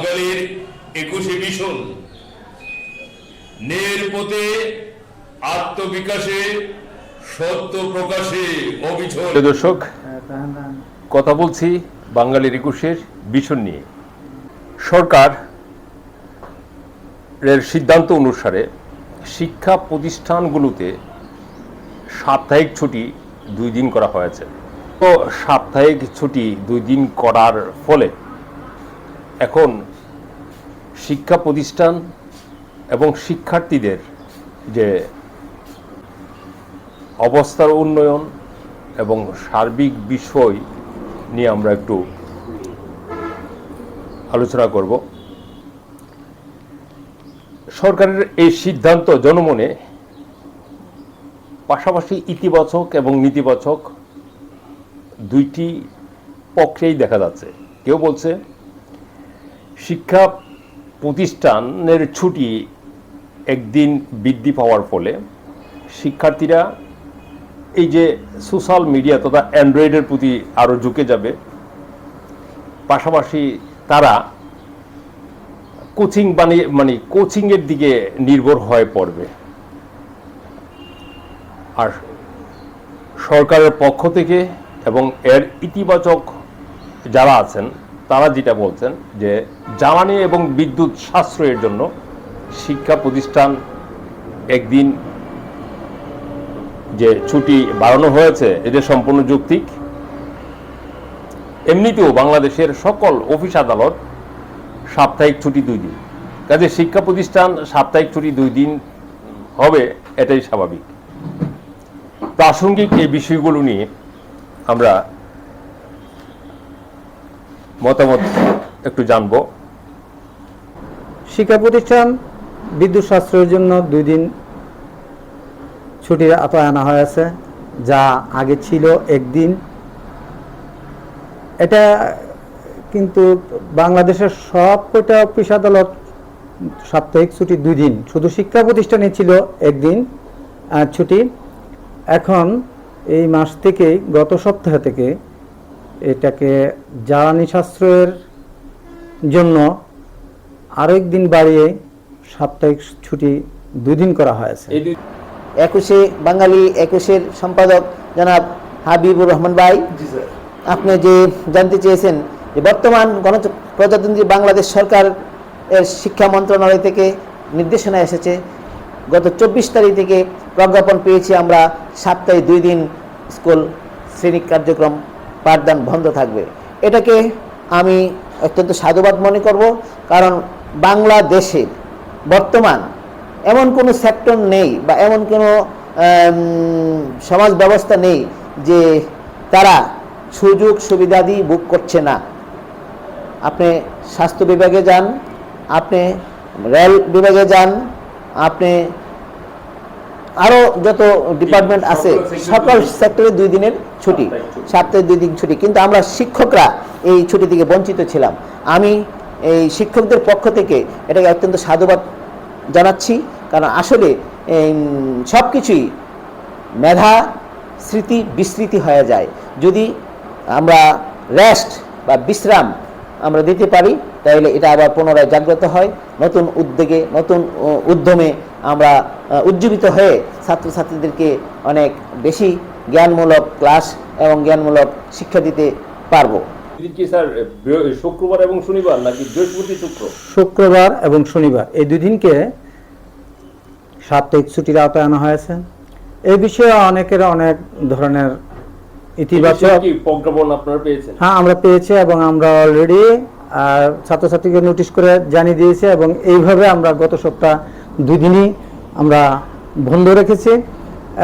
বাঙালির একুশে মিশন নের পথে আত্মবিকাশে সত্য প্রকাশে অবিচল। দর্শক, কথা বলছি বাঙালির একুশের ভীষণ নিয়ে। সরকার এর সিদ্ধান্ত অনুসারে শিক্ষা প্রতিষ্ঠানগুলোতে সাপ্তাহিক ছুটি দুই দিন করা হয়েছে। তো সাপ্তাহিক ছুটি দুই দিন করার ফলে এখন শিক্ষা প্রতিষ্ঠান এবং শিক্ষার্থীদের যে অবস্থার উন্নয়ন এবং সার্বিক বিষয় নিয়ে আমরা একটু আলোচনা করব। সরকারের এই সিদ্ধান্ত জনমনে পাশাপাশি ইতিবাচক এবং নেতিবাচক দুইটি পক্ষেই দেখা যাচ্ছে। কেউ বলছে, শিক্ষা প্রতিষ্ঠানের ছুটি একদিন বৃদ্ধি পাওয়ার ফলে শিক্ষার্থীরা এই যে সোশ্যাল মিডিয়া তথা অ্যান্ড্রয়েডের প্রতি আরও ঝুঁকে যাবে, পাশাপাশি তারা কোচিং বানিয়ে মানে কোচিংয়ের দিকে নির্ভর হয়ে পড়বে। আর সরকারের পক্ষ থেকে এবং এর ইতিবাচক যারা আছেন তারা যেটা বলছেন যে জ্বালানি এবং বিদ্যুৎ সাশ্রয়ের জন্য শিক্ষা প্রতিষ্ঠান একদিন যে ছুটি বাড়ানো হয়েছে, এটা সম্পূর্ণ যৌক্তিক। এমনিতেও বাংলাদেশের সকল অফিস আদালত সাপ্তাহিক ছুটি দুই দিন। কাজে শিক্ষা প্রতিষ্ঠান সাপ্তাহিক ছুটি দুই দিন হবে, এটাই স্বাভাবিক। প্রাসঙ্গিক এই বিষয়গুলো নিয়ে আমরা মতামত একটু জানব। শিক্ষা প্রতিষ্ঠান বিদ্যুৎ সাশ্রয়ের জন্য দুই দিন ছুটির আওতায় আনা হয়েছে, যা আগে ছিল একদিন। এটা কিন্তু বাংলাদেশের সব কয়টা অফিস আদালত সাপ্তাহিক ছুটি দুই দিন। শুধু শিক্ষা প্রতিষ্ঠানে ছিল একদিন ছুটি। এখন এই মাস থেকেই গত সপ্তাহ থেকে এটাকে জ্বালানি সাশ্রয়ের জন্য আরও একদিন বাড়িয়ে সাপ্তাহিক ছুটি দুই দিন করা হয়েছে। একুশে বাঙালি একুশের সম্পাদক জনাব হাবিবুর রহমান ভাই। আপনি যে জানতে চেয়েছেন যে বর্তমান গণ প্রজাতন্ত্রী বাংলাদেশ সরকার এর শিক্ষা মন্ত্রণালয় থেকে নির্দেশনা এসেছে গত চব্বিশ তারিখ থেকে প্রজ্ঞাপন পেয়েছি আমরা সপ্তাহে দুই দিন স্কুল শ্রেণি কার্যক্রম পাঠদান বন্ধ থাকবে। এটাকে আমি অত্যন্ত সাধুবাদ মনে করব, কারণ বাংলাদেশে বর্তমান এমন কোনো সেক্টর নেই বা এমন কোনো সমাজ ব্যবস্থা নেই যে তারা সুযোগ সুবিধাদি বুক করছে না। আপনি স্বাস্থ্য বিভাগে যান, আপনি রেল বিভাগে যান, আপনি আরও যত ডিপার্টমেন্ট আছে সকল সেক্টরে দুই দিনের ছুটি সপ্তাহে দুই দিন ছুটি কিন্তু আমরা শিক্ষকরা এই ছুটি থেকে বঞ্চিত ছিলাম আমি এই শিক্ষকদের পক্ষ থেকে এটাকে অত্যন্ত সাধুবাদ জানাচ্ছি কারণ আসলে সব কিছুই মেধা স্মৃতি বিস্মৃতি হয়ে যায় যদি আমরা রেস্ট বা বিশ্রাম আমরা দিতে পারি তাহলে এটা আবার পুনরায় জাগ্রত হয়। নতুন উদ্যোগে নতুন উদ্যমে আমরা উজ্জীবিত হয়ে ছাত্রছাত্রীদেরকে অনেক বেশি জ্ঞানমূলক ক্লাস এবং জ্ঞানমূলক শিক্ষা দিতে পারব। শুক্রবার এবং শনিবার নাকি বৃহস্পতি শুক্র? শুক্রবার এবং শনিবার এই দুই দিনকে সাপ্তাহিক ছুটির আওতায় আনা হয়েছে। এই বিষয়ে অনেকের অনেক ধরনের ইতিবাচক প্রজ্ঞাপন আপনারা পেয়েছেন? হ্যাঁ আমরা পেয়েছি এবং আমরা অলরেডি ছাত্রছাত্রীকে নোটিশ করে জানিয়ে দিয়েছি এবং এইভাবে আমরা গত সপ্তাহ দুই দিনই আমরা বন্ধ রেখেছি।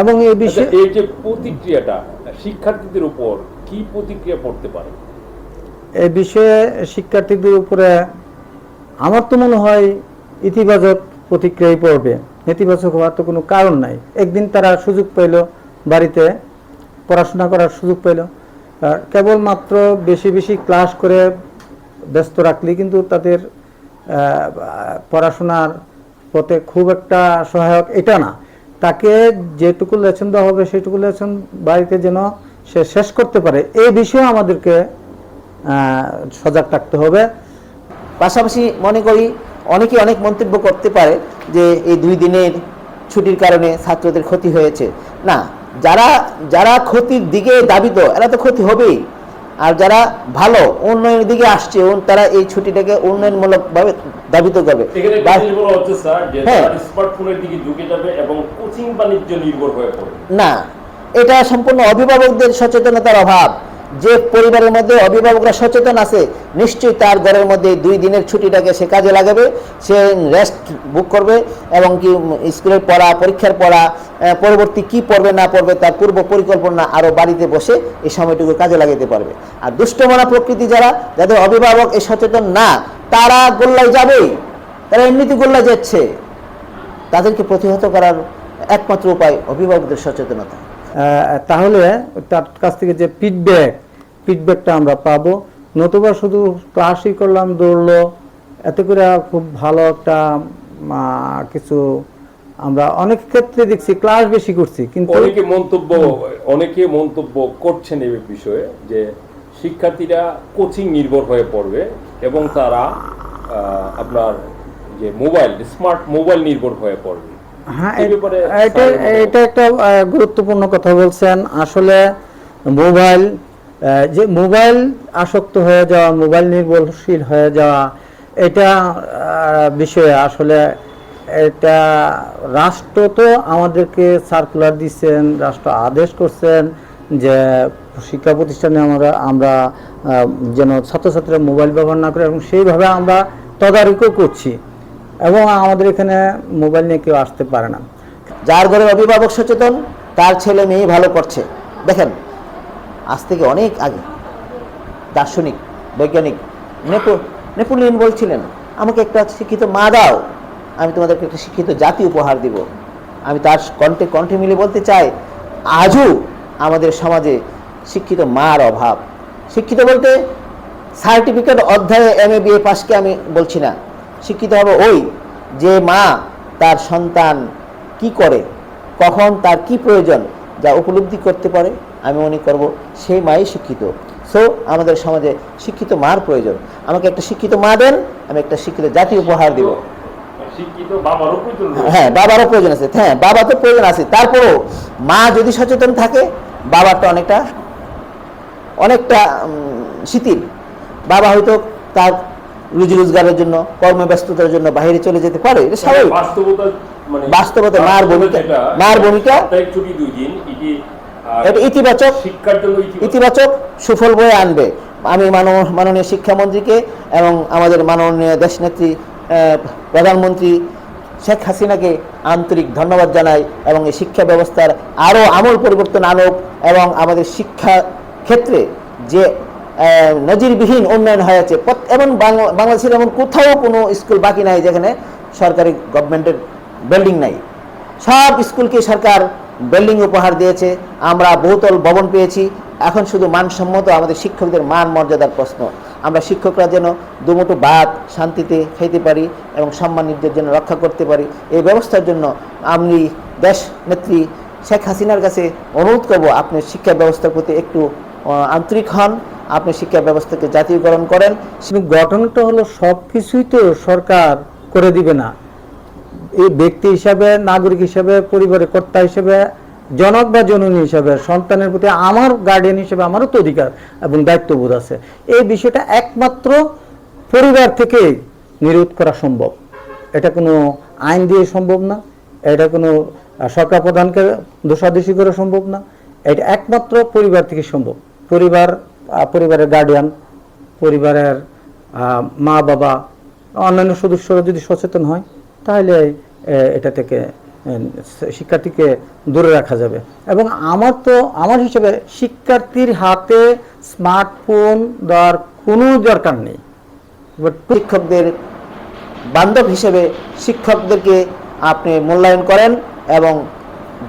এবং এই আচ্ছা, বিষয়ে এই যে প্রতিক্রিয়াটা শিক্ষার্থীদের উপর কি প্রতিক্রিয়া পড়তে পারে? এই বিষয়ে শিক্ষার্থীদের উপরে আমার তো মনে হয় ইতিবাচক প্রতিক্রিয়াই পড়বে। নেতিবাচক হওয়ার তো কোনো কারণ নাই। একদিন তারা সুযোগ পেল বাড়িতে পড়াশোনা করার সুযোগ পেল। কেবলমাত্র বেশি বেশি ক্লাস করে ব্যস্ত রাখলেই কিন্তু তাদের পড়াশোনার পথে খুব একটা সহায়ক এটা না। তাকে যেটুকু লেসন দেওয়া হবে সেটুকু লেসন বাড়িতে যেন সে শেষ করতে পারে, এই বিষয়ে আমাদেরকে সজাগ থাকতে হবে। পাশাপাশি মনে করি অনেকে অনেক মন্তব্য করতে পারে যে এই দুই দিনের ছুটির কারণে ছাত্রদের ক্ষতি হয়েছে। না যারা যারা ক্ষতির দিকে দাবিত এরা তো ক্ষতি হবেই। আর যারা ভালো উন্নয়নের দিকে আসছে তারা এই ছুটিটাকে উন্নয়নমূলক ভাবে দাবিত করবে। হ্যাঁ। হয়ে না এটা সম্পূর্ণ অভিভাবকদের সচেতনতার অভাব। যে পরিবারের মধ্যে অভিভাবকরা সচেতন আছে, নিশ্চয়ই তার ঘরের মধ্যে দুই দিনের ছুটিটাকে সে কাজে লাগাবে, সে রেস্ট বুক করবে এবং কি স্কুলের পড়া, পরীক্ষার পড়া পরবর্তী কি পড়বে, না পড়বে, তার পূর্ব পরিকল্পনা আরও বাড়িতে বসে এই সময়টুকু কাজে লাগাতে পারবে। আর দুষ্টমনা প্রকৃতি যারা, যাদের অভিভাবক এই সচেতন না, তারা গোল্লায় যাবেই, তারা এমনিতে গোল্লা যাচ্ছে। তাদেরকে প্রতিহত করার একমাত্র উপায় অভিভাবকদের সচেতনতা। তাহলে তার কাছ থেকে যে ফিডব্যাক ফিডব্যাকটা আমরা পাবো। নতুবা শুধু ক্লাসই করলাম দৌড়লো, এতে করে খুব ভালো একটা কিছু আমরা অনেক ক্ষেত্রে দেখছি ক্লাস বেশি করছি, কিন্তু অনেকে মন্তব্য অনেকে মন্তব্য করছেন এই বিষয়ে যে শিক্ষার্থীরা কোচিং নির্ভর হয়ে পড়বে এবং তারা আপনার যে মোবাইল স্মার্ট মোবাইল নির্ভর হয়ে পড়বে। হ্যাঁ এটা এটা একটা গুরুত্বপূর্ণ কথা বলছেন। আসলে মোবাইল যে মোবাইল আসক্ত হয়ে যাওয়া মোবাইল নির্ভরশীল হয়ে যাওয়া এটা বিষয়ে আসলে এটা রাষ্ট্র তো আমাদেরকে সার্কুলার দিচ্ছেন রাষ্ট্র আদেশ করছেন যে শিক্ষা প্রতিষ্ঠানে আমরা আমরা যেন ছাত্রছাত্রীরা মোবাইল ব্যবহার না করে এবং সেইভাবে আমরা তদারকিও করছি। এবং আমাদের এখানে মোবাইল নিয়ে কেউ আসতে পারে না। যার ঘরে অভিভাবক সচেতন, তার ছেলে মেয়ে ভালো করছে। দেখেন, আজ থেকে অনেক আগে দার্শনিক, বৈজ্ঞানিক নেপো, নেপোলিয়ন বলছিলেন, আমাকে একটা শিক্ষিত মা দাও, আমি তোমাদেরকে একটা শিক্ষিত জাতি উপহার দিব। আমি তার কণ্ঠে কণ্ঠে মিলে বলতে চাই, আজও আমাদের সমাজে শিক্ষিত মার অভাব। শিক্ষিত বলতে সার্টিফিকেট অধ্যায়ে এম এ বিএ পাসকে আমি বলছি না। শিক্ষিত হবে ওই যে মা তার সন্তান কি করে কখন তার কি প্রয়োজন যা উপলব্ধি করতে পারে আমি মনে করব সেই মাই শিক্ষিত। সো আমাদের সমাজে শিক্ষিত মার প্রয়োজন। আমাকে একটা শিক্ষিত মা দেন আমি একটা শিক্ষিত জাতি উপহার দিব। হ্যাঁ বাবারও প্রয়োজন আছে। হ্যাঁ বাবা তো প্রয়োজন আছে। তারপরও মা যদি সচেতন থাকে বাবারটা অনেকটা অনেকটা শিথিল। বাবা হয়তো তার রুজি রোজগারের জন্য কর্মব্যস্ততার জন্য বাইরে চলে যেতে পারে এটা স্বাভাবিক। বাস্তবতা মানে মার ভূমিকা- মার ভূমিকা- এটি ইতিবাচক ইতিবাচক। সুফল বয়ে আনবে। আমি মাননীয় শিক্ষামন্ত্রীকে এবং আমাদের মাননীয় দেশনেত্রী প্রধানমন্ত্রী শেখ হাসিনাকে আন্তরিক ধন্যবাদ জানাই এবং এই শিক্ষা ব্যবস্থার আরও আমূল পরিবর্তন আনুক এবং আমাদের শিক্ষা ক্ষেত্রে যে নজিরবিহীন উন্নয়ন হয়েছে। এবং বাংলাদেশের এমন কোথাও কোনো স্কুল বাকি নাই যেখানে সরকারি গভর্নমেন্টের বিল্ডিং নাই। সব স্কুলকে সরকার বিল্ডিং উপহার দিয়েছে। আমরা বহুতল ভবন পেয়েছি। এখন শুধু মানসম্মত আমাদের শিক্ষকদের মান মর্যাদার প্রশ্ন। আমরা শিক্ষকরা যেন দুমুটো ভাত শান্তিতে খেতে পারি এবং সম্মান নিজের জন্য রক্ষা করতে পারি। এই ব্যবস্থার জন্য আমি দেশ নেত্রী শেখ হাসিনার কাছে অনুরোধ করব, আপনি শিক্ষা ব্যবস্থার প্রতি একটু আন্তরিক হন। আপনি শিক্ষা ব্যবস্থাকে জাতীয়করণ করেন। ঘটনাটা হলো সব কিছুই তো সরকার করে দিবে না। এই ব্যক্তি হিসাবে, নাগরিক হিসাবে, পরিবারের কর্তা হিসাবে, জনক বা জননী হিসাবে, সন্তানের প্রতি আমার গার্ডিয়ান হিসেবে আমারও তো অধিকার এবং দায়িত্ববোধ আছে। এই বিষয়টা একমাত্র পরিবার থেকে নিরোধ করা সম্ভব। এটা কোনো আইন দিয়ে সম্ভব না। এটা কোনো সরকার প্রধানকে দোষাদোষী করা সম্ভব না। এটা একমাত্র পরিবার থেকে সম্ভব। পরিবার পরিবারের গার্ডিয়ান পরিবারের মা বাবা, অন্যান্য সদস্যরা যদি সচেতন হয়, তাহলে এটা থেকে শিক্ষার্থীকে দূরে রাখা যাবে। এবং আমার তো, আমার হিসেবে শিক্ষার্থীর হাতে স্মার্টফোন দেওয়ার কোনো দরকার নেই। শিক্ষকদের বান্ধব হিসেবে শিক্ষকদেরকে আপনি মূল্যায়ন করেন এবং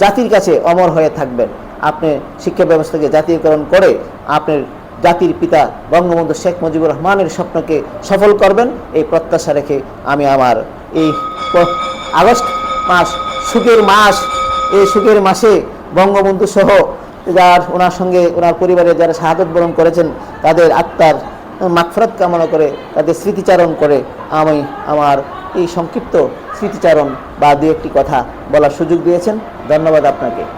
জাতির কাছে অমর হয়ে থাকবেন। আপনি শিক্ষা ব্যবস্থাকে জাতীয়করণ করে আপনার জাতির পিতা বঙ্গবন্ধু শেখ মুজিবুর রহমানের স্বপ্নকে সফল করবেন, এই প্রত্যাশা রেখে আমি আমার এই আগস্ট মাস, সুখের মাস, এই সুখের মাসে বঙ্গবন্ধু সহ যার, ওনার সঙ্গে ওনার পরিবারে যারা শাহাদত বরণ করেছেন, তাদের আত্মার মাগফরাত কামনা করে, তাদের স্মৃতিচারণ করে আমি আমার এই সংক্ষিপ্ত স্মৃতিচারণ বা দু একটি কথা বলার সুযোগ দিয়েছেন। ধন্যবাদ আপনাকে।